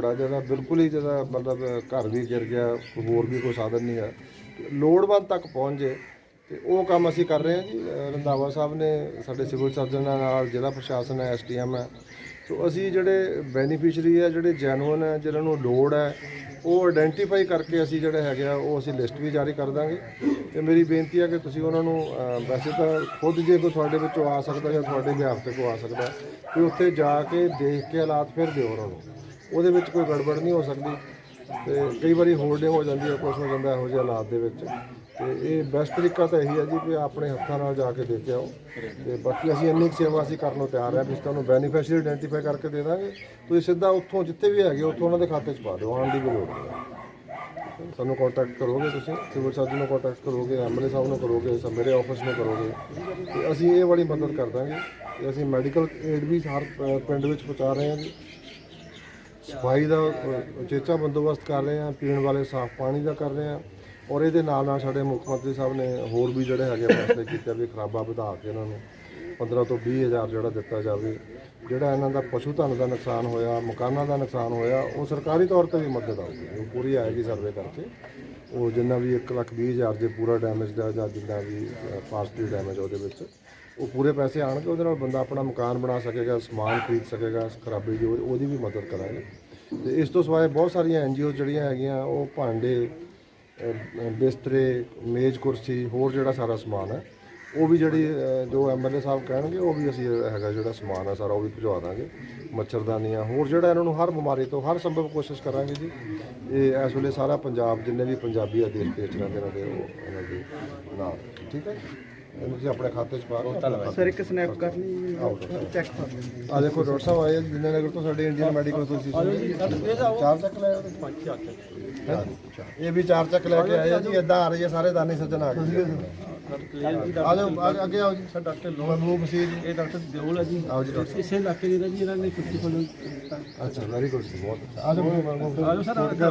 ਥੋੜਾ ਜਿਹਾ ਬਿਲਕੁਲ ਹੀ ਜਿਹਦਾ ਮਤਲਬ ਘਰ ਵੀ ਗਿਰ ਗਿਆ, ਹੋਰ ਵੀ ਕੋਈ ਸਾਧਨ ਨਹੀਂ ਹੈ ਲੋੜਵੰਦ ਤੱਕ ਪਹੁੰਚ ਜੇ ਤੇ ਉਹ ਕੰਮ ਅਸੀਂ ਕਰ ਰਹੇ ਹਾਂ ਜੀ। ਅਹ ਰੰਧਾਵਾ ਸਾਹਿਬ ਨੇ ਸਾਡੇ ਸਿਵਲ ਸਰਜਨਾਂ ਨਾਲ, ਜ਼ਿਲ੍ਹਾ ਪ੍ਰਸ਼ਾਸਨ ਹੈ ਐਸਟੀਐਮ ਹੈ। ਸੋ ਅਸੀਂ ਜਿਹੜੇ ਬੈਨੀਫੀਸ਼ਰੀ ਹੈ ਜਿਹੜੇ ਜੈਨੂਅਨ ਹੈ ਜਿਹਨਾਂ ਨੂੰ ਲੋੜ ਹੈ, ਉਹ ਆਇਡੈਂਟੀਫਾਈ ਕਰਕੇ ਅਸੀਂ ਜਿਹੜੇ ਹੈਗੇ ਆ, ਉਹ ਅਸੀਂ ਲਿਸਟ ਵੀ ਜਾਰੀ ਕਰ ਦਾਂਗੇ। ਤੇ ਮੇਰੀ ਬੇਨਤੀ ਹੈ ਕਿ ਤੁਸੀਂ ਉਹਨਾਂ ਨੂੰ ਵੈਸੇ ਤਾਂ ਖੁਦ ਜੇ ਕੋਈ ਤੁਹਾਡੇ ਵਿੱਚੋਂ ਆ ਸਕਦਾ ਜਾਂ ਤੁਹਾਡੇ ਬਿਹਾਫ ਤੇ ਕੋਈ ਆ ਸਕਦਾ ਕਿ ਉੱਥੇ ਜਾ ਕੇ ਦੇਖ ਕੇ ਹਾਲਾਤ ਫਿਰ ਦਿਓ ਉਹਨਾਂ ਨੂੰ। ਉਹਦੇ ਵਿੱਚ ਕੋਈ ਗੜਬੜ ਨਹੀਂ ਹੋ ਸਕਦੀ ਤੇ ਕਈ ਵਾਰੀ ਹੋਲਡਿੰਗ ਹੋ ਜਾਂਦੀ ਹੈ, ਕੁਛ ਹੋ ਜਾਂਦਾ ਇਹੋ ਜਿਹੇ ਹਾਲਾਤ ਦੇ ਵਿੱਚ। ਤੇ ਇਹ ਬੈਸਟ ਤਰੀਕਾ ਤਾਂ ਇਹੀ ਹੈ ਜੀ ਕਿ ਆਪਣੇ ਹੱਥਾਂ ਨਾਲ ਜਾ ਕੇ ਦੇ ਕੇ ਆਓ ਤੇ ਬਾਕੀ ਅਸੀਂ ਇੰਨੀ ਕੁ ਸੇਵਾ ਅਸੀਂ ਕਰਨ ਨੂੰ ਤਿਆਰ ਹੈ, ਵੀ ਤੁਹਾਨੂੰ ਬੈਨੀਫੀਸ਼ੀਅਰੀ ਆਇਡੈਂਟੀਫਾਈ ਕਰਕੇ ਦੇ ਦਾਂਗੇ। ਤੁਸੀਂ ਸਿੱਧਾ ਉੱਥੋਂ ਜਿੱਥੇ ਵੀ ਹੈਗੇ ਉੱਥੋਂ ਉਹਨਾਂ ਦੇ ਖਾਤੇ 'ਚ ਪਾ ਦਿਓ, ਆਉਣ ਦੀ ਵੀ ਲੋੜ ਨਹੀਂ। ਹੈ। ਸਾਨੂੰ ਕੰਟੈਕਟ ਕਰੋਗੇ ਤੁਸੀਂ, ਸਿਵਲ ਸਰਜਨ ਨੂੰ ਕੰਟੈਕਟ ਕਰੋਗੇ ਐਮਐਲਏ ਸਾਹਿਬ ਨੂੰ ਕਰੋਗੇ, ਸਭ ਮੇਰੇ ਆਫਿਸ ਨੂੰ ਕਰੋਗੇ। ਤੇ ਅਸੀਂ ਇਹ ਵਾਲੀ ਮਦਦ ਕਰ ਦਾਂਗੇ। ਤੇ ਅਸੀਂ ਮੈਡੀਕਲ ਏਡ ਵੀ ਹਰ ਪਿੰਡ ਵਿੱਚ ਪਹੁੰਚਾ ਰਹੇ ਹਾਂ ਜੀ। ਸਫ਼ਾਈ ਦਾ ਉਚੇਚਾ ਬੰਦੋਬਸਤ ਕਰ ਰਹੇ ਹਾਂ, ਪੀਣ ਵਾਲੇ ਸਾਫ਼ ਪਾਣੀ ਦਾ ਕਰ ਰਹੇ ਹਾਂ ਔਰ ਇਹਦੇ ਨਾਲ ਨਾਲ ਸਾਡੇ ਮੁੱਖ ਮੰਤਰੀ ਸਾਹਿਬ ਨੇ ਹੋਰ ਵੀ ਜਿਹੜੇ ਹੈਗੇ ਫੈਸਲੇ ਕੀਤੇ ਵੀ ਖਰਾਬਾ ਵਧਾ ਕੇ ਇਹਨਾਂ ਨੂੰ 15 ਤੋਂ 20 ਹਜ਼ਾਰ ਜਿਹੜਾ ਦਿੱਤਾ ਜਾਵੇ, ਜਿਹੜਾ ਇਹਨਾਂ ਦਾ ਪਸ਼ੂ ਧਨ ਦਾ ਨੁਕਸਾਨ ਹੋਇਆ, ਮਕਾਨਾਂ ਦਾ ਨੁਕਸਾਨ ਹੋਇਆ, ਉਹ ਸਰਕਾਰੀ ਤੌਰ ਤੇ ਵੀ ਮਦਦ ਆਊਗੀ, ਉਹ ਪੂਰੀ ਆਏਗੀ ਸਰਵੇ ਕਰਕੇ। ਉਹ ਜਿੰਨਾ ਵੀ 1 ਲੱਖ 20 ਹਜ਼ਾਰ ਜੇ ਪੂਰਾ ਡੈਮੇਜ ਦਾ ਜਾਂ ਜਿੰਨਾ ਵੀ ਪਾਸਟਿਵ ਡੈਮੇਜ ਉਹਦੇ ਵਿੱਚ, ਉਹ ਪੂਰੇ ਪੈਸੇ ਆਣਗੇ, ਉਹਦੇ ਨਾਲ ਬੰਦਾ ਆਪਣਾ ਮਕਾਨ ਬਣਾ ਸਕੇਗਾ, ਸਮਾਨ ਖਰੀਦ ਸਕੇਗਾ, ਖਰਾਬੀ ਜੋ ਉਹਦੀ ਵੀ ਮਦਦ ਕਰਾਂਗੇ। ਤੇ ਇਸ ਤੋਂ ਸਿਵਾਏ ਬਹੁਤ ਸਾਰੀਆਂ ਐਨਜੀਓ ਜਿਹੜੀਆਂ ਹੈਗੀਆਂ ਉਹ ਭਾਂਡੇ ਅ, ਬਿਸਤਰੇ ਮੇਜ਼ ਕੁਰਸੀ ਹੋਰ ਜਿਹੜਾ ਸਾਰਾ ਸਮਾਨ ਹੈ ਉਹ ਵੀ ਜਿਹੜੀ ਅ, ਜੋ ਐਮਐਲਏ ਸਾਹਿਬ ਕਹਿਣਗੇ ਉਹ ਵੀ ਅਸੀਂ ਹੈਗਾ ਜਿਹੜਾ ਸਮਾਨ ਹੈ ਸਾਰਾ ਉਹ ਵੀ ਭਿਜਵਾ ਦਾਂਗੇ ਮੱਛਰਦਾਨੀਆਂ ਹੋਰ ਜਿਹੜਾ ਇਹਨਾਂ ਨੂੰ ਹਰ ਬਿਮਾਰੀ ਤੋਂ ਹਰ ਸੰਭਵ ਕੋਸ਼ਿਸ਼ ਕਰਾਂਗੇ ਜੀ ਇਹ ਇਸ ਵੇਲੇ ਸਾਰਾ ਪੰਜਾਬ ਜਿੰਨੇ ਵੀ ਪੰਜਾਬੀ ਆ ਦੇਸ਼ ਦੇ ਵਿੱਚ ਰਹਿੰਦੇ ਨੇ ਉਹ ਇਹਨਾਂ ਦੇ ਨਾਲ ਠੀਕ ਹੈ ਜੀ? ਇਹਨੂੰ ਤੁਸੀਂ ਆਪਣੇ ਖਾਤੇ 'ਚ ਪਾ ਕੇ ਸਰ ਇੱਕ ਸਨੈਪ ਕਰ ਲਈ ਚੈੱਕ ਕਰ ਲੈਂਦੇ ਆ ਦੇਖੋ ਡਾਕਟਰ ਸਾਹਿਬ ਆਏ ਆ ਜੀ, ਦਿਨਾਂ ਨਗਰ ਤੋਂ ਸਾਡੇ ਇੰਡੀਅਨ ਮੈਡੀਕਲ ਐਸੋਸੀਏਸ਼ਨ ਚਾਰ ਚੱਕ ਲੈ ਆਓ। ਪੰਜ ਚੱਕ ਇਹ ਵੀ ਚਾਰ ਚੱਕ ਲੈ ਕੇ ਆਏ ਆ ਜੀ ਇਦਾਂ ਆ ਰਹੀ ਹੈ ਸਾਰੇ ਦਾਨੀ ਸੱਜਣ ਆ ਗਏ। ਆ। ਜਾਓ ਅੱਗੇ- ਅੱਗੇ ਆਓ ਜੀ। ਸਰ ਡਾਕਟਰ ਮਹਿਬੂਬ ਜੀ ਇਹ ਡਾਕਟਰ ਦਿਓਲ ਹੈ ਜੀ। ਆਓ ਜੀ ਡਾਕਟਰ ਇਸੇ ਇਲਾਕੇ ਦੇ ਜੀ ਇਹਨਾਂ ਨੇ 50 ਫੰਡ ਅੱਛਾ ਵੈਰੀ ਗੁੱਡ ਬਹੁਤ ਅੱਛਾ। ਆ ਜਾਓ। ਮਹਿਬੂਬ ਆਜੋ ਸਰ